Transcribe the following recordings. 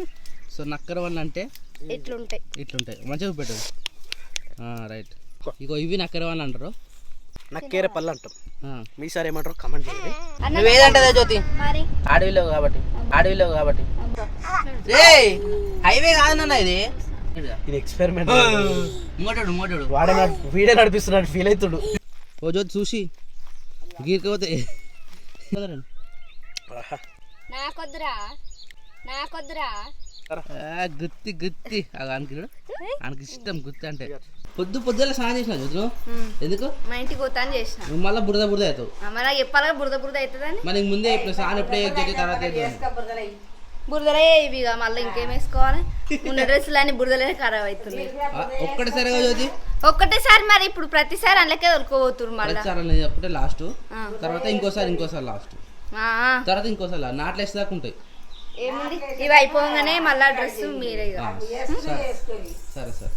So నక్కరవన్ అంటే? ఇట్లుంటాయి. ఇట్లుంటాయి. మంచిగా పెట్టు రైట్ ఇగో ఇవి నక్కరవన్ అంటారు. నక్కేరే పళ్ళు అంటాం. మీ సార్ ఏమంటారు కమెంట్ చేయండి. నువ్వేదంటదే జ్యోతి? మరి? అడవిలో కాబట్టి. అడవిలో కాబట్టి. ఏ హైవే కాదు నాన్న ఇది. ఇది ఎక్స్పెరిమెంట్ ఇంకోటాడు ఇంకోటాడు వాడే వీడే నడిపిస్తున్నాడు ఫీల్ అవుతుడు ఓ జ్యోతి చూసి. గీరకపోతే నాకొద్దురా. నాకొద్దురా. గుత్తి గుత్తి. ఆయనకి ఇష్టం గుత్తి అంటే. పొద్దు పొద్దుల స్నానం చేసిన నువ్వు? ఎందుకు? మా ఇంటికి పోతా అని చేసిన. నువ్వు మళ్ళీ బురద బురద అవుతావు. నాకు చెప్పాలిగా బురద బురద అవుతుందని? మరి నీకు ముందే ఇప్పుడు స్నానం ఎప్పుడే తర్వాత చేద్దాం. బురదలే ఇవి ఇక మళ్ళీ ఇంకేం వేసుకోవాలి? ఉన్న డ్రెస్సులు అన్ని బురదలే ఖరాబ్ అవుతుంది ఒక్కటిసారిగా జ్యోతి? ఒక్కటేసారి మరి ఇప్పుడు ప్రతిసారి అందులోకే దొరుకోబోతున్నారు మళ్ళీ. చెప్పుంటే లాస్ట్. తర్వాత ఇంకోసారి ఇంకోసారి లాస్ట్. తర్వాత ఇంకోసారి. నాట్లు వేస్తే దాకా ఉంటాయి. ఇవి అయిపోగానే మళ్ళా డ్రెస్ మీరే సరే సరే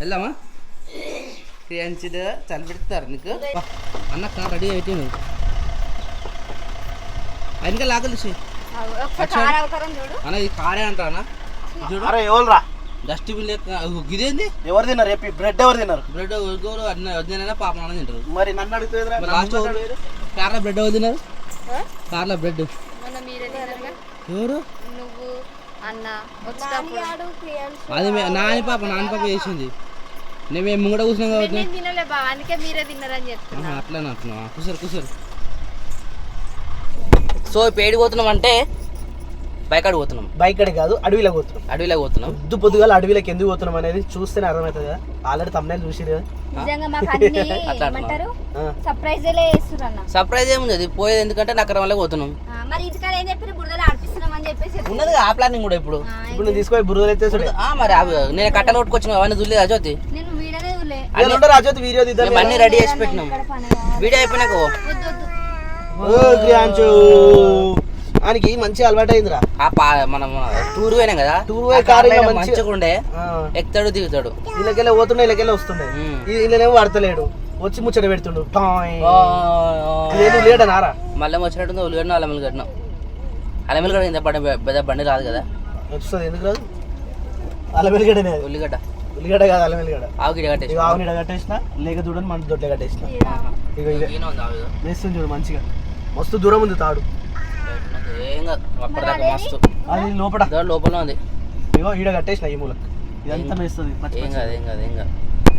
వెళ్దామా? క్రియాంచిగా చలి పెడతారు నీకు. అన్న కార్ రెడీ అయితే నువ్వు. ఆయనకే లాగలు అన్న ఇది కారే అంటారా చూడు. అరే ఎవరురా? డస్ట్బిన్ ఇదేంది? ఎవరు తిన్నారు? చెప్పి బ్రెడ్ ఎవరు తిన్నారు? బ్రెడ్ ఎవరు అన్న పాపం అన్న తింటారు. మరి నన్ను లాస్ట్ కార్లో బ్రెడ్ ఎవరు తిన్నారు? కార్లో బ్రెడ్. ఎవరు? నువ్వు అన్న వచ్చేటప్పుడు అది నాని పాప నాని పాప చేసింది. నేను మేము ముంగడ కూర్చున్నాం కాబట్టి. నేను తినలే బా అందుకే మీరే తిన్నారని చెప్తున్నా. అట్లనే అంటున్నావా? కూర్చోరు కూర్చోరు. సో ఇప్పుడు ఏడికి పోతున్నాం అంటే బైక్ అడిగి పోతున్నాం. బైక్ అడి కాదు అడవిలో పోతున్నాం. అడవిలోకి పోతున్నాం. పొద్దు పొద్దుగాల అడవిలోకి ఎందుకు పోతున్నాం అనేది చూస్తేనే అర్థమవుతుంది కదా. ఆల్రెడీ తమ్ముళ్ళు చూసిరు సర్ప్రైజ్ ఏముంది? అది పోయేది ఎందుకంటే నక్కరం వల్ల పోతున్నాం. బురదలు. ఉన్నది ఆ ప్లానింగ్ కూడా ఇప్పుడు. ఇప్పుడు నేను తీసుకొని బుర్రలు అయితే మరి అవి నేను కట్టలు కొట్టుకొచ్చిన అవన్నీ చూడలేదు అజోతి రాజోతి వీడియో తీద్దాం అన్ని రెడీ చేసి పెట్టినాం. వీడియో అయిపోయినాక గ్రాంచు ఆయనకి మంచి అలవాటు అయిందిరా ఆ పా మనం టూర్ పోయినాం కదా టూర్ పోయే కారు మంచిగా ఉండే ఎక్కుతాడు దిగుతాడు. వీళ్ళకెళ్ళి పోతుండే వీళ్ళకెళ్ళి వస్తుండే. ఉమ్. వీళ్ళనేమో పడతలేడు వచ్చి ముచ్చట పెడుతుండు. లేదు లేడనారా మళ్ళీ వచ్చినట్టుంది ఉల్లిగడ్డ అల్లమిల్లి కట్టినాం అల్లమిల్లి కట్టిన ఇంత బండి పెద్ద బండి రాదు కదా. వస్తుంది ఎందుకు రాదు? అల్లమెల్లిగడ్డనే అది. ఉల్లిగడ్డ. ఉల్లిగడ్డ కాదు అల్లమెల్లిగడ్డ ఆవు గిడ కట్టేసి ఆవుని కట్టేసిన లేక చూడని మన దొడ్లే కట్టేసిన. ఇక చూడు మంచిగా. మస్తు దూరం ఉంది తాడు. ఏం కాదు అప్పటిదాకా మస్తు. అది లోపల. దాని లోపల ఉంది. ఇగో ఈడ కట్టేసిన ఈ మూలకు. ఇదంతా వేస్తుంది ఏం కాదు ఏం కాదు ఏం కాదు.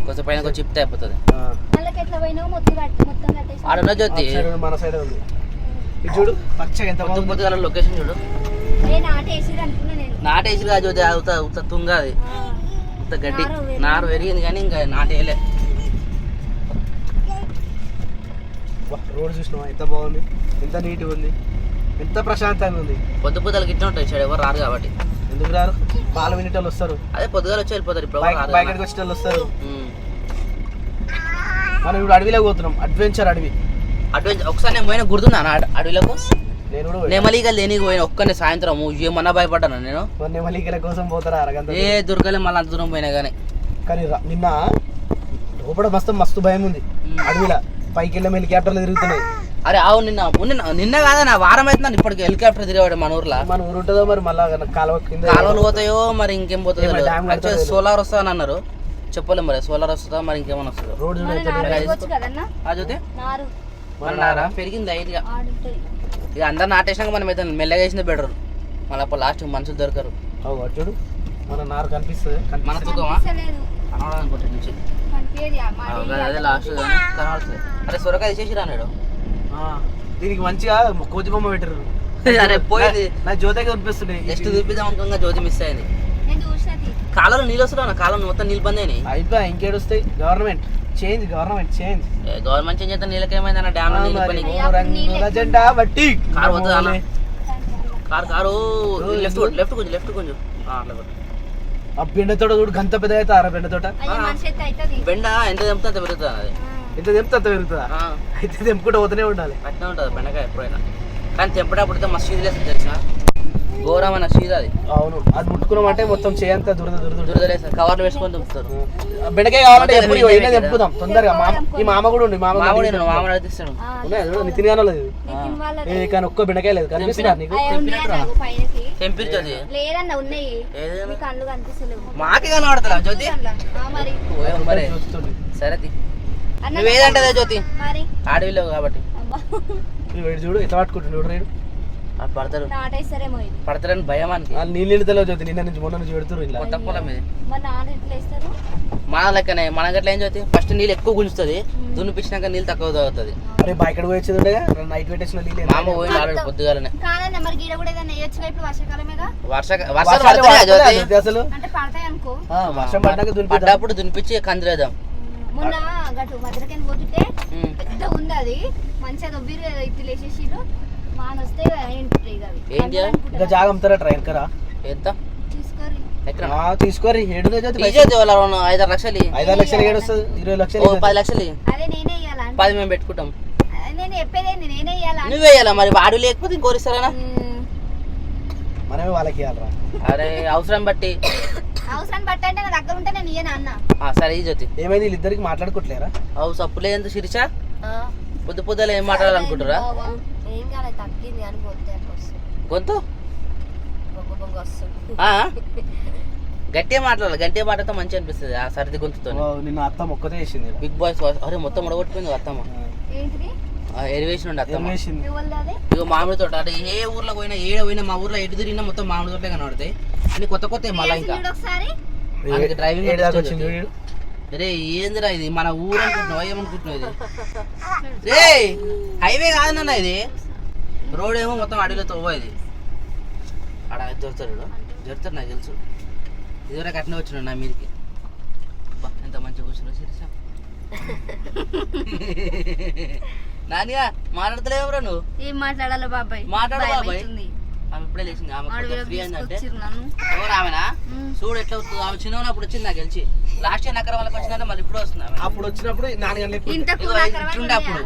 కొంచెం పైన కొంచెం చిప్తే అయిపోతుంది. ఆడున్న జ్యోతి. మన సైడ్ ఉంది. ఇది చూడు పచ్చగా ఎంత పొద్దు పొద్దుగాల లొకేషన్ చూడు. నేను ఆటేసి అనుకున్నా నేను. నాటేసి కాదు జ్యోతి ఉత్త ఉత్త తుంగ అది. ఉత్త గడ్డి. నారు పెరిగింది. నారు పెరిగింది కానీ ఇంకా నాటేయలే. రోడ్ చూసినావా? ఎంత బాగుంది. ఎంత నీట్గా ఉంది. ఎంత ప్రశాంతంగా ఉంది. పొద్దు పొద్దులకి ఇట్లా ఉంటాయి సైడ్ ఎవరు రారు కాబట్టి. ఎందుకు రారు? పాల వినేటోళ్ళు వస్తారు. అదే పొద్దుగాల వచ్చి వెళ్ళిపోతారు ఇప్పుడు ఎవరు రారు. వచ్చిన వాళ్ళు వస్తారు. ఉమ్. మనం ఇప్పుడు అడవిలోకి పోతున్నాం. అడ్వెంచర్ అడవి. అడ్వెంచర్ ఒకసారి నేను పోయిన గుర్తున్నా అడవిలకు? నేను కూడా పోయినా. పోయిన? ఒక్కనే సాయంత్రం. ఏమన్నా భయపడ్డాను నేను? మొన్న మల్లికల కోసం పోతారా అరగంట ఏ దొరకలే మళ్ళీ అంత దూరం పోయినా కానీ కానీ రా- నిన్న లోపల మస్తు మస్తు భయం ఉంది. అడవిలో. పైకి వెళ్ళి హెలికాప్టర్లు తిరుగుతున్నాయి. అరే ఆవు నిన్న నిన్న నిన్న కాదా నా వారం అవుతుందని ఇప్పటికి హెలికాప్టర్ తిరిగాడు మన ఊర్లో. మన ఊరు ఉంటుందో మరి మళ్ళా కాలువ కింద కాలువలు పోతాయో మరి ఇంకేం పోతుందో సోలార్ వస్తుందని అన్నారు. చెప్పలేం మరి సోలార్ వస్తుందా మరి ఇంకేమైనా వస్తుందో. రోడ్ మన నారా పెరిగింది లైట్గా ఆడుంటది ఇక అందరు నాటేసినాక మనం అయితే మెల్లగా వేసింది బెటర్ మళ్ళీ అప్పుడు లాస్ట్ మనుషులు దొరకరు. అవు చూడు మన నారు కనిపిస్తుంది మన తుకమా? డైలీ అదే లాస్ట్ కనబడుతుంది అరే సొరకాయ తీసేసి రానాడు ఆ, దీనికి మంచిగా కోతి బొమ్మ పెట్టారు అరే పోయింది. నా జ్యోతిగా కనిపిస్తుంది జస్ట్ చూపిద్దాం అనుకోగా జ్యోతి మిస్ అయింది. కాలంలో నీళ్ళు వస్తున్నా కాలం మొత్తం నీళ్ళు బంద్ అయినాయి. అయిపోయా ఇంకేడు వస్తాయి government. Change government change. Government change చేస్తే నీళ్ళకి ఏమైందన్న డ్యామ్ నీళ్ళు జెండా బట్టి. కారు పోతుందా అన్న? కారు కారు లెఫ్ట్ లెఫ్ట్ కొంచెం లెఫ్ట్ కొంచెం. ఆ, అట్లా. ఆ బెండ తోట చూడు గంత పెద్ద అయితే అర బెండ తోట అయితే బెండ ఎంత తెంపుతా అంత పెరుగుతుంది ఎంత తెంపితే అంత పెరుగుతుందా అయితే తెంపుకుంటూ పోతూనే ఉండాలి. అట్లా ఉంటుంది బెండకాయ ఎప్పుడైనా. కానీ తెంపడప్పుడు అయితే మస్తు సీజ్ లేస్తుంది తెలిసిన ఘోరమైన సీజ్ అది. అవును. అది ముట్టుకున్నామంటే మొత్తం చేయంత దురద దురద దురద. దురదలేస్తారు కవర్లు వేసుకొని తుంపుతారు. ఆ. బెండకాయ కావాలంటే ఎప్పుడు ఈయన తెంపుదాం తొందరగా. మామ ఈ మామ కూడా ఉంది మామ కూడా మామిడి ఉంది. మామిడి అడిగిస్తాడు ఉన్నాయి, చూడు, నితిన్ గానో లేదు కానీ ఒక్క బెండకాయ లేదు. కనిపిస్తున్నా నీకు? తెంపించదు లేదన్న ఉన్నాయి? మీ మాకే కనబడతలా జ్యోతి. సరే. అన్న నువ్వేదంటదే జ్యోతి. మరి? ఆడవిలో కాబట్టి. వీడు చూడు ఎట్లా పట్టుకుంటుండు చూడు రేడు పడతారు. పడతారని భయం అనికి వాళ్ళు నీళ్ళు నిడతలో జ్యోతి నిన్న నుంచి మొన్న నుంచి పెడుతురు ఇలా. కొత్త పొలం ఇది. మన లెక్కనే మన గట్ల ఏం చదువుతుంది ఫస్ట్ నీళ్ళు ఎక్కువ గుంజుతుంది దున్నిపించినాక నీళ్ళు తక్కువ తాగుతుంది. అరే బా ఇక్కడ పోయి నైట్ పెట్టేసిన నీళ్ళు మా అమ్మ పోయింది ఆల్రెడీ పొద్దుగాలనే. కాదన్న మరి గీడ కూడా ఏదైనా వేయచ్చుగా ఇప్పుడు వర్షాకాలమేగా వర్ష జ్యోతి? జ్యోతి పడ్డాక దునిపించి కందిలేదాం మొన్న గటు పోతుంటే. పెద్ద ఉంది అది మంచిగా దొబ్బిరు ఇత్తులు వేసేసిరు వాన వస్తే ఏంటి ఇక జాగ అమ్ముతారా ట్రైన్ కరా? ఎంత? తీసుకోరి ఏడు ఐదారు లక్షలు. ఇయ్యి. ఐదారు లక్షలు ఏడు వస్తుంది. ఇరవై లక్షలు పది లక్షలు. అదే నేనే ఇయ్యాలా? పది మేము పెట్టుకుంటాం. నేను నువ్వే వేయాలా మరి వాడు లేకపోతే ఇంకోరిస్తారా మనమే వాళ్ళకి ఇవ్వాలరా అరే అవసరం బట్టి. అవసరం బట్టి అంటే నా దగ్గర ఉంటే నేను ఇయ్యను అన్న. ఆ, సరే ఈ జ్యోతి. ఏమైంది? వీళ్ళిద్దరికి మాట్లాడుకోవట్లేరా? అవు సప్పులే ఎంత శిరీష? పొద్దు పొద్దులో ఏం మాట్లాడాలనుకుంటారా ఏం కాలేదు తగ్గింది అని పోతే వస్తుంది? గొంతు? బొగ్గు బొగ్గు వస్తుంది. ఆ? గట్టిగా మాట్లాడాలి. గట్టిగా మాట్లాడితే మంచిగా అనిపిస్తుంది ఆ సరిది గొంతుతో నిన్న అత్త మొక్కతే వేసింది ఈడ. బిగ్ బాయ్స్ అరే మొత్తం ఉడగొట్టిపోయింది అత్తమ్మ. ఏంటిది? ఎరివేషన్ ఉండే ఏం అత్తమ్మ. వేసింది ఎవరిది అది? ఇక మామిడి తోట. అంటే ఏ ఊర్లో పోయినా ఏడ పోయినా మా ఊర్లో ఎటు తిరిగినా మొత్తం మామిడి తోటలే కనబడతాయి. అన్ని కొత్త కొత్త మళ్ళీ ఇంకా. డ్రైవింగ్. రే ఏందిరా ఇది? మన ఊరు అనుకుంటున్నావా? ఏమనుకుంటున్నావు ఇది? రే హైవే కాదన్న ఇది. రోడ్ ఏమో మొత్తం అడవిలో తవ్వ ఇది. ఆడ దొరుకుతాడు దొరుకుతాడు నాకు తెలుసు. ఇదివరకు అట్నే వచ్చినాడు నా మీదకి. అబ్బా, ఎంత మంచిగా కూర్చున్నావు శిరీష. నానిగా మాట్లాడతలేవురా నువ్వు? ఏం మాట్లాడాలో బాబాయ్? మాట్లాడు భయం బాబాయ్. ఆమె ఇప్పుడే లేచింది. ఆమె ఫ్రీ అయిందంటే నన్ను? ఎవరు ఆమెనా? ఉమ్. చూడు ఎట్లా వస్తుంది. ఆమె చిన్న అప్పుడు వచ్చింది నాకు గెలిచి లాస్ట్ ఇయర్ నక్కర వాళ్ళకి వచ్చిందంటే మళ్ళీ ఇప్పుడు వస్తుంది ఆమె. అప్పుడు వచ్చినప్పుడు నాలుగు గంటలకు అప్పుడు.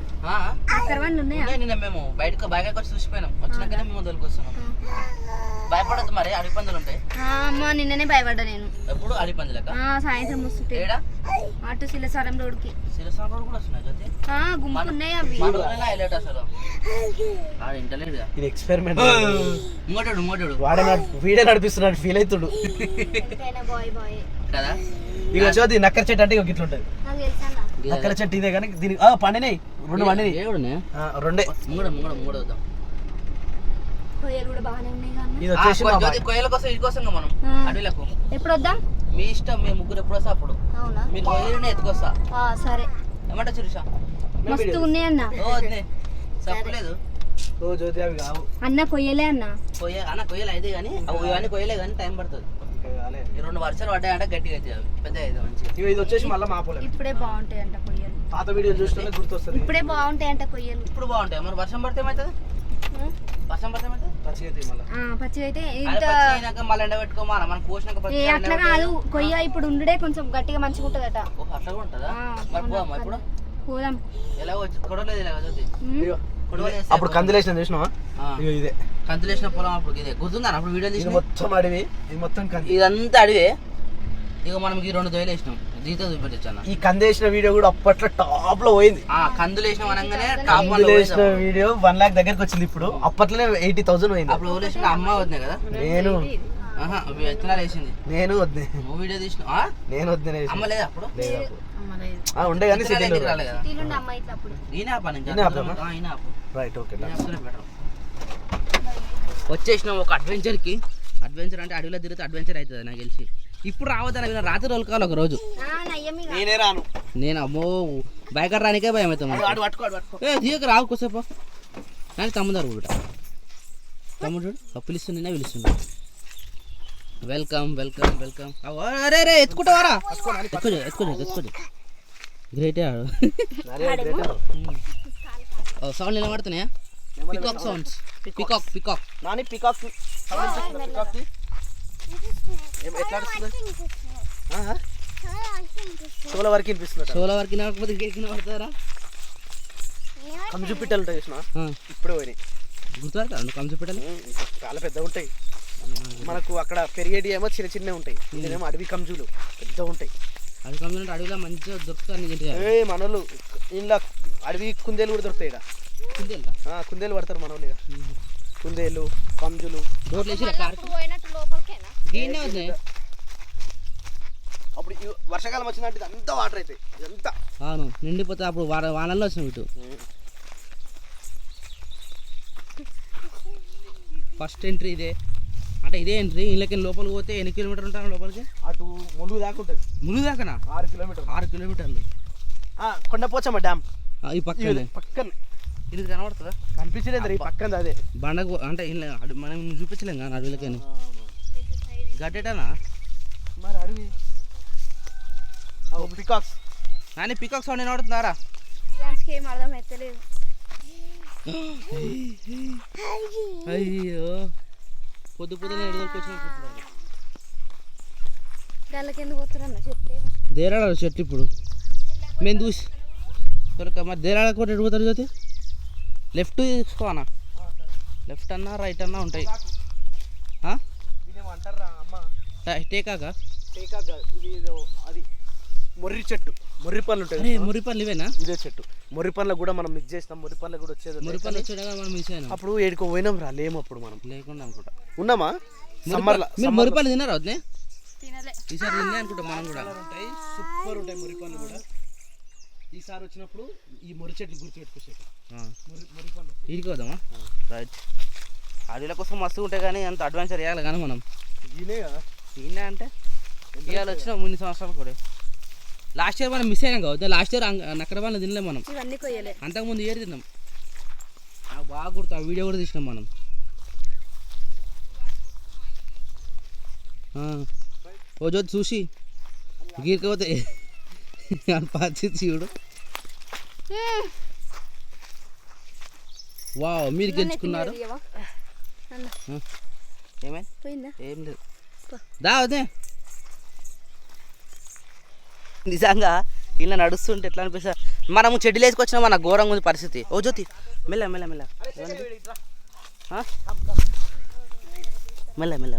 నిన్న మేము. బయటకు బయటకు వచ్చి చూసిపోయినాం. వచ్చినాకనే మేము వదిలికి వస్తున్నాం. భయపడద్దు మరి అడవి పందులు ఉంటాయి. ఆ, అమ్మ నిన్ననే భయపడ్డా నేను. ఎప్పుడు అడవి పందులక ఆ, సాయంత్రం వస్తుంటే. ఏడా? అటు శిలసారం రోడ్కి శిరసాగర్ కూడా వస్తున్నాయి జ్యోతి? ఆ, గుంపు ఉన్నాయి అవి. హైలైట్ అసలు. ఆడ ఇది ఎక్స్పెరిమెంట్ ఇంకోటాడు ఇంకోటాడు. వాడే వీడే నడిపిస్తున్నాడు ఫీల్ అవుతుడు. Bye bye. కదా? ఇక వచ్చి నక్కర చెట్టు అంటే ఇక ఇట్లుంటది నాకు తెలుసా నక్కర చెట్టు ఇదే కానీ దీనికి ఆ, పండినాయి. రెండు పండినాయి. ఏడునే ఆ, రెండే. ముంగడ ముంగడ ముంగడ వద్దాం. కొయ్యలు కూడా బాగానే ఉన్నాయి కానీ. ఇది వచ్చేసి మా జ్యోతి కొయ్యల కోసం ఇది కోసం మనం ఆ. అడవిలకు ఎప్పుడు వద్దాం మీ ఇష్టం మీ ముగ్గురు ఎప్పుడు వస్తా అప్పుడు. అవునా? మీరు కొయ్యలనే ఎత్తుకొస్తా. ఆ, సరే. ఏమంటా చిరుషా మస్తు ఉన్నాయి అన్న. ఓ వద్దే చెప్పలేదు ఓ జ్యోతి అవి కావు. అన్న కొయ్యలే అన్న. కొయ్య అన్న కొయ్యలు అయితే కానీ అవి ఇవన్నీ కొయ్యలే కానీ టైం పడుతుంది. ఇంకా కాలే. ఈ రెండు వర్షాలు పడ్డాయంటే గట్టిగా అవి. పెద్ద అయితే మంచిగా. ఇవి ఇది వచ్చేసి మళ్ళీ మా పొలం. ఇప్పుడే బాగుంటాయి అంట కొయ్యలు. పాత వీడియో చూస్తే గుర్తొస్తుంది. ఇప్పుడే బాగుంటాయి అంట కొయ్యలు. ఇప్పుడు బాగుంటాయి. మరి వర్షం పడితే ఏమవుతుంది? అయితే పచ్చి ఎండ అట్లా కాదు. కొయ్య ఇప్పుడు ఉండుడే కొంచెం గట్టిగా మంచిగా ఉంటదట. పోదాం అప్పుడు కందులేసిన చూసినావా? ఇగో ఇదే. కంతులేసిన పొలం అప్పుడు ఇదే. గుర్తుందా అప్పుడు వీడియో మొత్తం అడవి. ఇది మొత్తం కంది. ఇదంతా అడివే. ఇక మనం ఈ రెండు దొయలు వేసినాం. దీంతో అన్న ఈ కందేసిన వీడియో కూడా అప్పట్లో టాప్లో పోయింది. ఆ, కందులు వేసినాం అనగానే టాప్ వన్ కందులేసిన వీడియో వన్ లాక్ దగ్గరకు వచ్చింది ఇప్పుడు. అప్పట్లోనే ఎయిటీ థౌసండ్ పోయింది. అప్పుడు ఎవరు వేసిన అమ్మ వద్దే కదా? నేను ఆహా అవి విత్తనాలు వేసింది. నేను వద్దే. నువ్వు వీడియో తీసిన నేను వద్దే అమ్మ లేదా అప్పుడు? లేదు అప్పుడు. అమ్మ లేదు. ఆ, ఉండే కానీ సిటీలో ఈయన ఆపు రైట్ ఓకే. వచ్చేసినాం ఒక అడ్వెంచర్కి అడ్వెంచర్ అంటే అడవిలో తిరిగితే అడ్వెంచర్ అవుతుంది నాకు తెలిసి. ఇప్పుడు రావద్దని విన్నా రాత్రి రోజుకాలి ఒక రోజు. నేనే రాను. నేను అమ్మో బైకర్ రానికే భయం అవుతాం ఏ దిగక రావు కొసేపు నాకు తమ్ముదారు బిడ్డ తమ్ముడు పిలుస్తుండే పిలుస్తుండే వెల్కమ్ వెల్కమ్ వెల్కమ్. అరే రే ఎత్తుకుంటావారా? ఎత్తుకోజు ఎత్తుకోజు ఎత్తుకోజు గ్రేటే ఆడు. సౌండ్ ఎలా పడుతున్నాయా peacock sounds peacock peacock Nani peacock peacock ఎట్లా షోల వరకు వినిపిస్తుంది. షోల వరకు వినకపోతే ఇంకెక్కిన పడతారా కంజు పిట్టలు ఉంటాయి చూసిన ఇప్పుడే పోయినాయి. గుర్తుపడతారు కంచు పెట్టాలి? ఉమ్, చాలా పెద్దగా ఉంటాయి. మనకు అక్కడ పెరిగేటి ఏమో చిన్న చిన్నవి ఉంటాయి. ఇదేమో అడవి కంజులు పెద్దగా ఉంటాయి. అది కంపెనీ అడవిలో మంచిగా దొరుకుతాయి ఏ మనోళ్ళు ఇంట్లో అడవి కుందేలు కూడా దొరుకుతాయి ఇక్కడ కుందేలురా? కుందేలు పడతారు మనోళ్ళు ఇక. కుందేలు కంజులు అప్పుడు వర్షాకాలం వచ్చిందంటే ఇదంతా వాటర్ అవుతాయి ఇదంతా. అవును నిండిపోతే అప్పుడు వార వానల్లో వచ్చినాం ఇటు. ఫస్ట్ ఎంట్రీ ఇదే. అంటే ఇదే ఎంట్రీ ఇళ్ళకి లోపలికి పోతే ఎన్ని కిలోమీటర్ ఉంటాను లోపలికి? అటు ములుగు దాకా ఉంటుంది. ములుగు దాకానా? ఆరు కిలోమీటర్లు. ఆరు కిలోమీటర్లు. కొండపోచమ్మ డ్యామ్. ఈ పక్కనే. పక్కన. ఇది కనబడుతుందా? కనిపించలేదు ఈ పక్కన అదే. బండకు అంటే మనం చూపించలేం కానీ అడవులకని. గడ్డేటానా? మరి అడవి. పికాక్స్. కానీ పికాక్ సౌండ్ వినబడుతుందారా ఏం అర్థం ఎత్తలేదు అయ్యో. పొద్దు పొద్దున ఎడుదలకు వచ్చిన దానికి ఎందుకు పోతున్నా చెప్తే దేరాడారు చెట్టు ఇప్పుడు. మేము చూసి దొరక మరి దేరాడ కూడా ఎడుగుతారు జ్యోతి? లెఫ్ట్ తీసుకోనా లెఫ్ట్ అన్నా రైట్ అన్నా ఉంటాయి. ఆ? దీనేమో అంటారా అమ్మ ట- టేకాక టేకా కాదు, ఇది ఏదో అది మొర్రి చెట్టు. మొర్రి పళ్ళు అరే ఉంటాయి మురి పళ్ళు ఇవేనా? ఇదే చెట్టు. మొర్రి పండ్లకు కూడా మనం మిక్స్ చేసినాం. మొర్రి పండ్లకు కూడా వచ్చేది మురి పళ్ళు వచ్చాడు కదా మనం మిస్ అయినాం. అప్పుడు ఏడుకో పోయినాం రా లేము అప్పుడు మనం. లేకుండా అనుకుంటా. ఉన్నామా? సమ్మర్లో మీరు మురి పళ్ళు తిన్నారా వద్దే తినలే. ఈసారి తిన్నా అనుకుంటా మనం కూడా. ఉంటాయి సూపర్ ఉంటాయి మొర్రి పండ్లు కూడా. ఈసారి వచ్చినప్పుడు ఈ మొర్రి చెట్లు పండ్లు. వీడికి వద్దామా రైట్. అడవిల కోసం మస్తు ఉంటాయి కానీ అంత అడ్వెంచర్ చేయాలి కానీ మనం. దీనే కదా ఈయన అంటే? ఇవాళ వచ్చిన ఇన్ని సంవత్సరాలు కూడా. లాస్ట్ ఇయర్ మనం మిస్ అయినాం కదా లాస్ట్ ఇయర్ నక్కడ వాళ్ళని తినలేం మనం. అంతకుముందు ఇయర్ తిన్నాం? నాకు బాగా గుర్తు ఆ వీడియో కూడా తీసినాం మనం. ఓ జ్యోతి చూసి. గీరకపోతే పరిస్థితి చూడు. వావ్ మీరు గెలుచుకున్నారు ఏమైంది? ఏం లేదు. దా నిజంగా ఇలా నడుస్తుంటే ఎట్లా అనిపిస్తుంది? మనము చెడ్డీలు వేసుకొచ్చినా మన ఘోరంగా ఉంది పరిస్థితి. ఓ జ్యోతి మెల్ల మెల్ల మెల్ల? మెల్ల మెల్ల.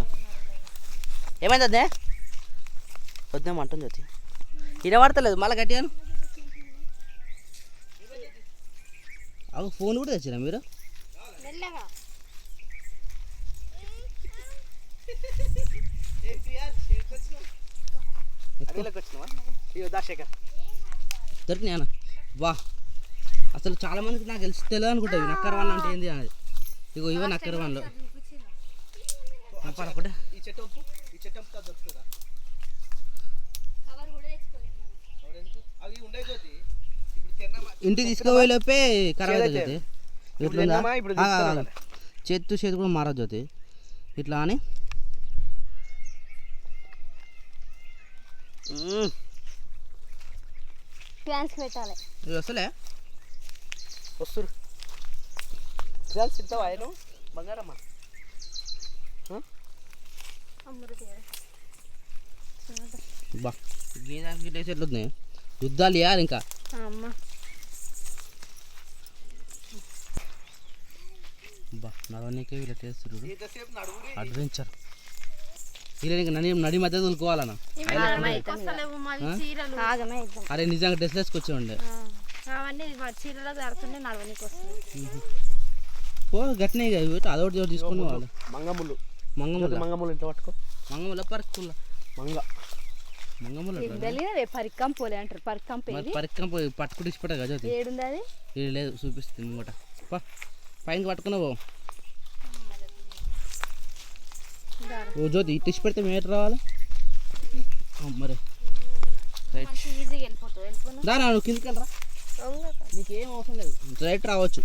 ఏమైంది అదే వద్దాం అంటుంది జ్యోతి. వినబడతలేదు మళ్ళీ గట్టిగాను అవు ఫోన్ కూడా తెచ్చిరా మీరు? మెల్లగా. అడవిలోకి వచ్చినావా? ఇగో దా శేఖర్ దొరికినాయన వా. అసలు చాలా మందికి నాకు తెలిసి తెలియదు అనుకుంటా ఇవి నక్కరవాన్ అంటే ఏంది అనేది. ఇగో ఇవే నక్కరవాన్లు ఒకటే ఈ చెట్టు ఈ చెట్టు దొరుకుతుందా కవర్ కూడా తెచ్చుకోలేదు ఎవరెందుకు? అవి ఉండే జ్యోతి ఇప్పుడు తిన్నామా ఇంటికి తీసుకుపోయే లోపే ఖరాబ్ అవుతుంది ఇట్లుందా. చేత్తు చేతి కూడా మారదు జ్యోతి. ఇట్లా అని. ఫ్యాన్స్ పెట్టాలి. వస్తలే? వస్తురు. తింటావా ఆయన? బంగారమ్మా. బా. గీదానికి వేసి ఎట్లున్నాయి యుద్ధాలు ఇవ్వాలి ఇంకా. అమ్మ. బా నడవనీకే వీళ్ళు ఎంతసేపు నడువురి అడ్వెంచర్ వీళ్ళని ఇంకా నడి నడి మధ్య తోలుకోవాలన్నా అరే నిజంగా డ్రెస్ వేసుకొచ్చి ఉండే అవన్నీ చీరలో జరుగుతుండే నడవనికి వస్తుంది. పో గట్టినే అదొకటి ఒకటి తీసుకుని వాళ్ళు మంగములు. మంగముల? మంగములు ఇంత పట్టుకో. మంగముల? పరుక్కుల? మంగ. మంగముల తెలియదే పరిక్కం పోలే అంటారు. పరిక్కం పేలి పరిక్కం పోయి పట్టుకుని ఏడుంది అది? లేదు చూపిస్తుంది ఇంకోట. పా. పైన పట్టుకున్నావు. దారం. ఓ జ్యోతి ఇటు ఇచ్చి పెడితే మేము ఎటు రావాలి? మరి. దారా నువ్వు కిందికి వెళ్ళరా? నీకేం అవసరం లేదు. రైట్ రావచ్చు.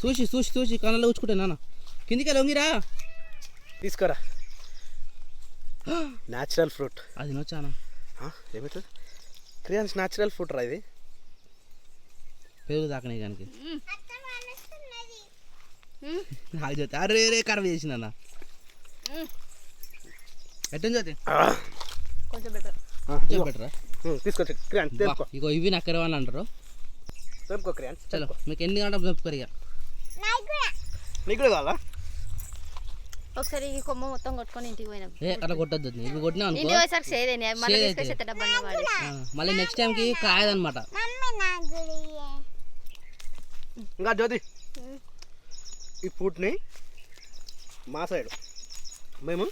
చూసి చూసి చూసి కళ్ళలో ఉంచుకుంటే నాన్న. కిందికి వెళ్ళి వంగిరా. తీసుకురా. న్యాచురల్ ఫ్రూట్ అది నొచ్చానా ఏమవుతుంది క్రియాన్స్ న్యాచురల్ ఫ్రూట్ రా ఇది. పెరుగు తాకనే కానీ అది జ్యోతి అరే రే కరవ చేసిన అన్న. ఎట్టని జ్యోతి కొంచెం బెటర్ కొంచెం బెటరా తీసుకొచ్చి క్రియాన్స్ తెరుకో ఇగో ఇవి నక్కరవాళ్ళు అంటారు. తెరుకో క్రియాన్స్ చలో మీకు ఎన్ని గంటలు చెప్పుకోరు ఇక నీకు కూడా కావాలా? ఒకసారి ఈ కొమ్మ మొత్తం కొట్టుకొని ఇంటికి పోయినాం. ఏ అట్లా కొట్టద్దు ఇవి కొట్టినా అనుకో. ఇంటికి పోయేసరికి సేదేనే మళ్ళీ. తీసుకొచ్చి వాడి ఆ, మళ్ళీ నెక్స్ట్ టైంకి కాయదనమాట ఇంకా జ్యోతి. ఈ ఫ్రూట్ని మా సైడ్ మేము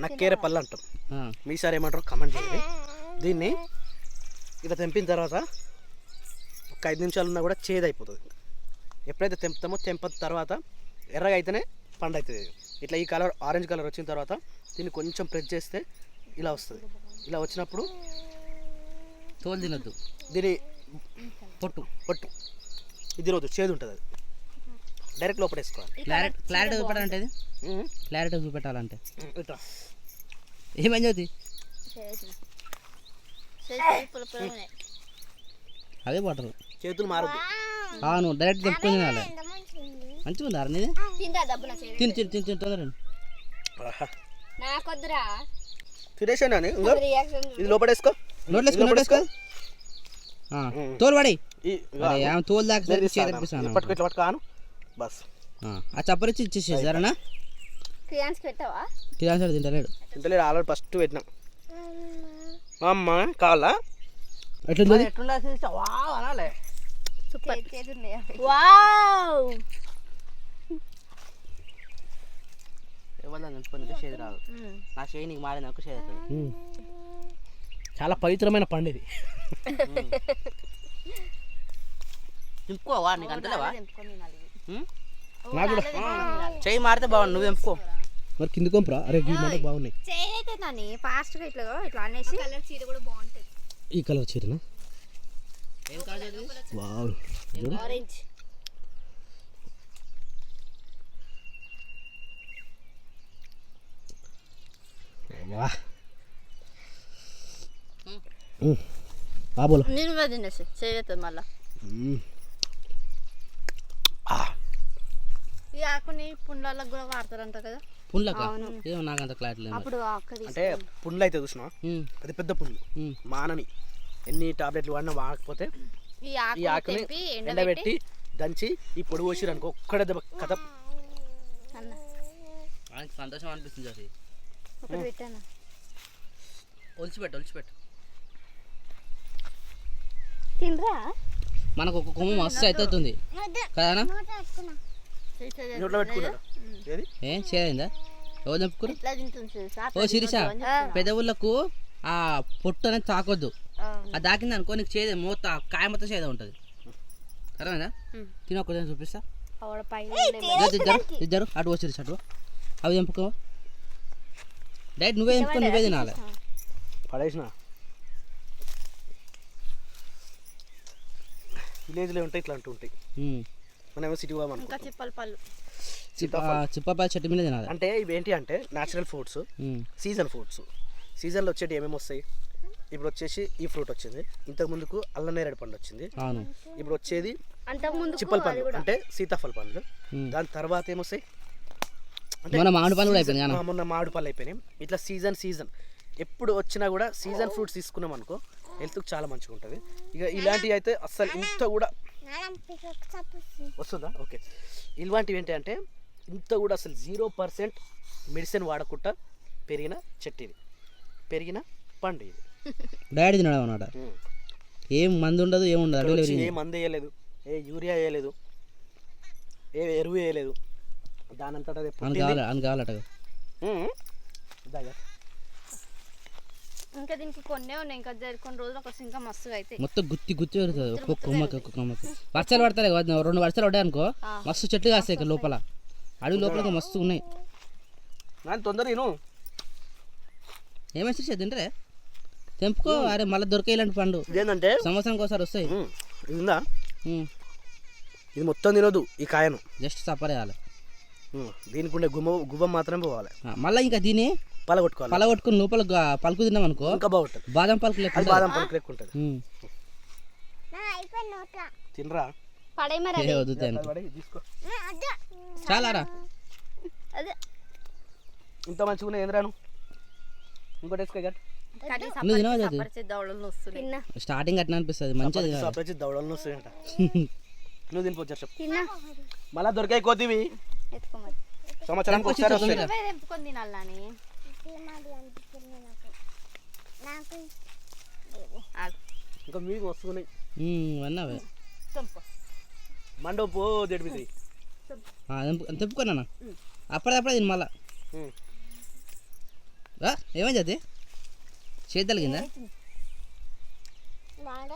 నక్కేర పళ్ళు అంటాం. ఆ, మీ సార్ ఏమంటారు కమెంట్ చేయండి. దీన్ని ఇలా తెంపిన తర్వాత ఒక ఐదు నిమిషాలు ఉన్నా కూడా చేదు అయిపోతుంది ఎప్పుడైతే తెంపుతామో తెంపిన తర్వాత ఎర్రగా అయితేనే పండు అవుతుంది ఇట్లా ఈ కలర్ ఆరెంజ్ కలర్ వచ్చిన తర్వాత దీన్ని కొంచెం ప్రెస్ చేస్తే ఇలా వస్తుంది. ఇలా వచ్చినప్పుడు తోలు తినొద్దు. దీని పొట్టు. పొట్టు. ఇది రోజు చేదు ఉంటుంది అది. డైరెక్ట్ లోపల వేసుకోవాలి. క్లారిటీ క్లారిటీ చూపెట్టాలంటే ఇది? క్లారిటీ చూపెట్టాలంటే. ఇట్లా. ఏమని చదువుతుంది అదే వాటర్. చేతులు మారద్దు. అవును డైరెక్ట్ తెంపుకొని తినాలి. మంచిగా ఉందా. నీది? తిని తిని తిని తిని తొందర నాకొద్దురా. తినేసాను ఇది లోపల వేసుకో. నోట్లో ఆ, తోలు దాకా పట్టుకోను బస్. ఆ. ఇచ్చేసి సరేనా? తింటలేడు? ఆల్రెడీ ఫస్ట్ పెట్టినాం. అమ్మ. కావాలా? ఎట్లుంది? సూపర్. వావ్! షేది రాదు. నా షేయి నీకు మారింది ఒక షేది అవుతుంది. చాలా పవిత్రమైన పండు ఇది. తింపుకోవా? నీకు అంతలేవా ఉం? నాకు కూడా. చెయ్యి మారితే బాగుంది నువ్వు తెంపుకో మరి కింద కొంపరా అరే ఈ మాట బాగున్నాయి. చేయైతే దాన్ని ఫాస్ట్గా ఇట్లా ఇట్లా అనేసి. కలర్ చీర కూడా బాగుంటది. ఈ కలర్ చీరనా? వావ్. ఆరెంజ్. వా. నేను కూడా తినేసి చేయవుతుంది మళ్ళా. ఈ ఆకుని పుండ్లకు కూడా వాడతారంట కదా. పుండ్లక? ఏమో నాకు అంత క్లారిటీ లేదు అప్పుడు అక్కడ అంటే పుండ్లు అయితే చూసినా? పెద్ద పుండ్లు. మానని. ఎన్ని టాబ్లెట్లు వాడినా వాడకపోతే ఈ ఈ ఆకు ఆకుని ఎండబెట్టి దంచి ఈ పొడి పోసిరు అనుకో ఒక్కడే దెబ్బ కథ. సంతోషం అనిపిస్తుంది అది ఒలిచిపెట్టు ఒలిచిపెట్టు. తినరా? మనకు ఒక కొమ్మ మస్తు అవుతుంది కదా నోట్లో పెట్టుకున్నాడు ఏం చేయదా ఎవరు చూసా ఓ శిరీష పెదవులకు ఆ పొట్టు అనేది తాకొద్దు. అది దాకింది అనుకో నీకు చేదే మూత కాయ మొత్తం చేదే ఉంటుంది. అర్థమైందా? తిన ఒక్కదాన్ని చూపిస్తా. ఇద్దరు ఇద్దరు ఇద్దరు అటు వచ్చి అటు అవి తెంపుకో డైరెక్ట్ నువ్వే తెంపుకో నువ్వే తినాలి. పడేసిన? విలేజ్లో ఉంటాయి ఇట్లాంటివి ఉంటాయి. ఉమ్. మనమేమో సిటీ పోదాం ఇంకా చిప్పల పళ్ళు చిప్ప చిప్పపాయ చెట్టు మీద తినాలి. అంటే ఇవి ఏంటి అంటే న్యాచురల్ ఫ్రూట్స్. సీజన్ ఫ్రూట్స్ సీజన్లో వచ్చేటి ఏమేమి వస్తాయి? ఇప్పుడు వచ్చేసి ఈ ఫ్రూట్ వచ్చింది. ఇంతకు ముందుకు అల్ల నేరేడు పండు వచ్చింది. ఇప్పుడు వచ్చేది అంతకు ముందు చిప్పల పండు అంటే సీతాఫల పండ్లు. దాని తర్వాత ఏమొస్తాయి మన మామిడి కానీ ఆ, మొన్న మామిడి పళ్ళు అయిపోయినాయి. ఇట్లా సీజన్ సీజన్ ఎప్పుడు వచ్చినా కూడా సీజన్ ఫ్రూట్స్ తీసుకున్నాం అనుకో హెల్త్కి చాలా మంచిగా ఉంటుంది ఇక ఇలాంటివి అయితే అస్సలు ఇంత కూడా వస్తుందా? ఓకే. ఇలాంటివి ఏంటి అంటే ఇంత కూడా అసలు జీరో పర్సెంట్ మెడిసిన్ వాడకుండా పెరిగిన చెట్టు ఇది పెరిగిన పండు ఇది డాడీ తినడం అన్నమాట. ఏం మందు ఉండదు ఏం ఉండదు ఏ. మందు వేయలేదు ఏ యూరియా వేయలేదు ఏ ఎరువు వేయలేదు దాని అంతటా కావాలట. ఇంకా దీనికి కొన్నే ఉన్నాయి. ఇంకా జరి- కొన్ని రోజులు ఒక ఇంకా మస్తుగా అయితే మొత్తం గుత్తి గుత్తి పెరుగుతుంది ఒక్కొక్క కొమ్మకి ఒక్కొక్క కొమ్మకి వర్షాలు పడతాయి కదా రెండు వర్షాలు పడ్డాయి అనుకో మస్తు చెట్లు కాస్తాయి ఇక్కడ లోపల. అడవి లోపల మస్తు ఉన్నాయి. నాన్న తొందర నేను ఏమైనా చేసి తింటారే? తెంపుకో అరే మళ్ళీ దొరికే ఇలాంటి పండు. ఇదేంటంటే సంవత్సరానికి ఒకసారి వస్తాయి. ఉందా. ఇది మొత్తం తినొద్దు ఈ కాయను. జస్ట్ సపరేయాలి దీనికి ఉండే గుమ్మ గువ్వం మాత్రమే పోవాలి. మళ్ళీ ఇంకా దీని? పలగొట్టుకోవాలి. పలగొట్టుకుని లోపల పలుకు తిన్నాం అనుకో ఇంకా బాగుంటుంది. బాదం పలుకు లెక్క బాదం పలుకు లెక్క ఉంటుంది. తినరా? చాలారా అదే. ఇంత మంచిగా ఉన్నాయి ఏంద్రాను ఇంకోటి వేసుకో నువ్వు స్టార్టింగ్ అట్లా అనిపిస్తుంది మంచిది దవడలు వస్తాయంట నువ్వు తినిపోవచ్చు చెప్పు మళ్ళా దొరికాయి కోతివి ఎత్తుకోమని సంవత్సరానికి ఒకసారి వస్తాయి. తొందరగా. నువ్వే తెంపుకొని తినాలని ఇంకా మీకు వస్తున్నాయి. అన్నావే. మండపు జడిపిది తెప్పుకున్నా అప్పుడప్పుడే తిని మళ్ళా. ఏమైంది అది చేతి తలిగిందా?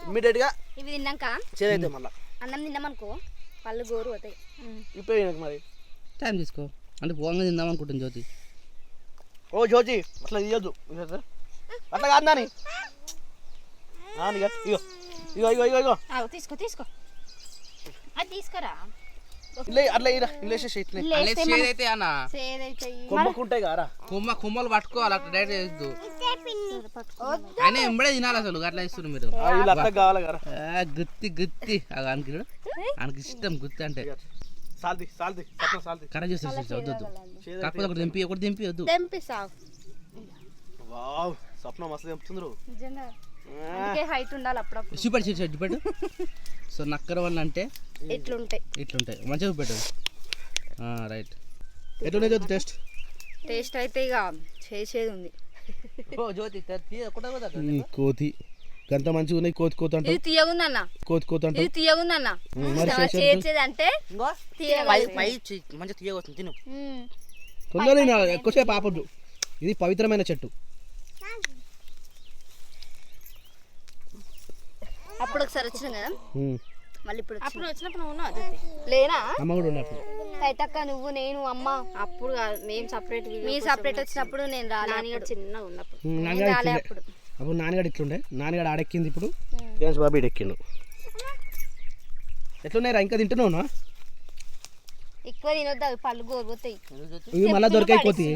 ఇమ్మీడియట్గా. ఇవి తిన్నాక? చేదైతే మళ్ళా. అన్నం తిన్నామనుకో పళ్ళు గోరు పోతాయి. ఇప్పుడు మరి. టైం తీసుకో. అంటే పోంగా తిందాం అనుకుంటుంది జ్యోతి. ఓ జ్యోతి అట్లా తీయద్దు. అట్లా కాదు నాని. ఇగో ఇగో ఇగో ఇగో ఇగో. తీసుకో తీసుకో. అది తీసుకురా. కొమ్మలు పట్టుకోవాలి అట్లా డైరెక్ట్ ఆయన ఎంబడే తినాలి అసలు అట్లా ఇస్తున్నారు మీరు. గుత్తి గుత్తి. ఆయనకి ఇష్టం గుత్తి అంటే. సాల్ది సాల్ది పట్నం సాల్ది కరెక్ట్ చేస్తారు సిస్టర్, వద్దు కాకపోతే ఒకటి దింపి ఒకటి దింపి వద్దు తెంపిస్తావు వావ్ స్వప్నం మస్తు తెంపుతుండ్రు నిజంగా అందుకే హైట్ ఉండాలి అప్పుడప్పుడు చూపెట్టు చూపెట్టు చూపెట్టు సో నక్కర వల్ల అంటే ఇట్లుంటాయి ఇట్లుంటాయి మంచిగా చూపెట్టు రైట్ ఎట్లున్నాయి జ్యోతి టేస్ట్ టేస్ట్ అయితే ఇక చేసేది ఉంది జ్యోతి కోతి గంత మంచిగా ఉన్నాయి కోతి కోతి ఇది తీయగుందన్న. కోతి కోతి ఇది తీయగుందన్న. మరి చేసేది? చేసేది. అంటే పై మంచిగా తీయగొస్తుంది తిను. తొందరగా ఎక్కువసేపు ఆపొద్దు. ఇది పవిత్రమైన చెట్టు. అప్పుడు ఒకసారి వచ్చినాం కదా. మళ్ళీ ఇప్పుడు అప్పుడు వచ్చినప్పుడు నువ్వు లేనా? అమ్మ కూడా ఉన్నప్పుడు కైతక్క నువ్వు నేను అమ్మ. అప్పుడు కాదు మేము సపరేట్ మీ సపరేట్ వచ్చినప్పుడు నేను రాలే చిన్నగా ఉన్నప్పుడు. రాలే అప్పుడు. అప్పుడు నాన్నగాడు ఇట్లుండే. నాన్నగాడు ఆడెక్కింది ఇప్పుడు. డ్యాన్స్ బాబు ఎక్కిండు. ఎట్లున్నాయిరా ఇంకా తింటున్నావు ఎక్కువ తినొద్దు అవి పళ్ళు గోరుపోతాయి ఇవి మళ్ళీ దొరికాయి కోతి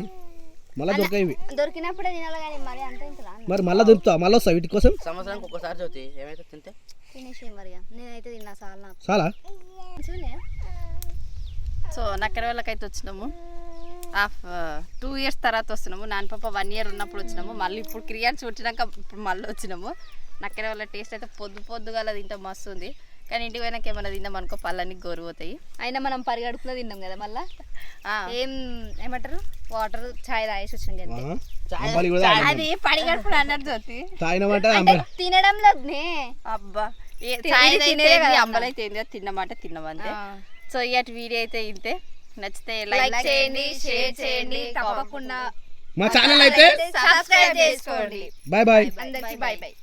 మళ్ళీ దొరికాయి దొరికినప్పుడే తినాలి కానీ మరి అంత ఇంత రా మరి మళ్ళీ దొరుకుతావు? మళ్ళీ వస్తావు వీటి కోసం? సంవత్సరానికి ఒక్కసారి జ్యోతి ఏమైతే తింటే? తినేసి మరి నేనైతే తిన్నా చాలు నాకు. చాలా? సో నక్కర వాళ్ళకైతే వచ్చినాము. హాఫ్ టూ ఇయర్స్ తర్వాత వస్తున్నాము. నాన్న పాప వన్ ఇయర్ ఉన్నప్పుడు వచ్చినాము. మళ్ళీ ఇప్పుడు క్రియాన్స్ వచ్చినాక ఇప్పుడు మళ్ళీ వచ్చినాము. నక్కర వాళ్ళ టేస్ట్ అయితే పొద్దు పొద్దుగా తింటే మస్తు ఉంది. కానీ ఇంటికి పోయినాక ఏమైనా తిందాం అనుకో పళ్ళన్నీ గోరుపోతాయి అయినా మనం పరిగడుపులో తిన్నాం కదా మళ్ళా? ఆ, ఏం ఏమంటారు? వాటర్ చాయ్ తాగేసి వచ్చినాం కదా. అది పడిగడుపుడు అన్నట్టు జ్యోతి. తాగినామంట అంటే అబ్బాయి తినడంలో నే. అబ్బా చాయ్ అయితే అంబలైతే ఏంది? తిన్నమాట తిన్నామంతే. ఆ. సో ఇయటి వీడియో అయితే ఇంతే. నచ్చితే లైక్ చేయండి షేర్ చేయండి తప్పకుండా మా ఛానల్ అయితే సబ్స్క్రైబ్ చేసుకోండి. బాయ్ బాయ్ అందరికీ బాయ్ బాయ్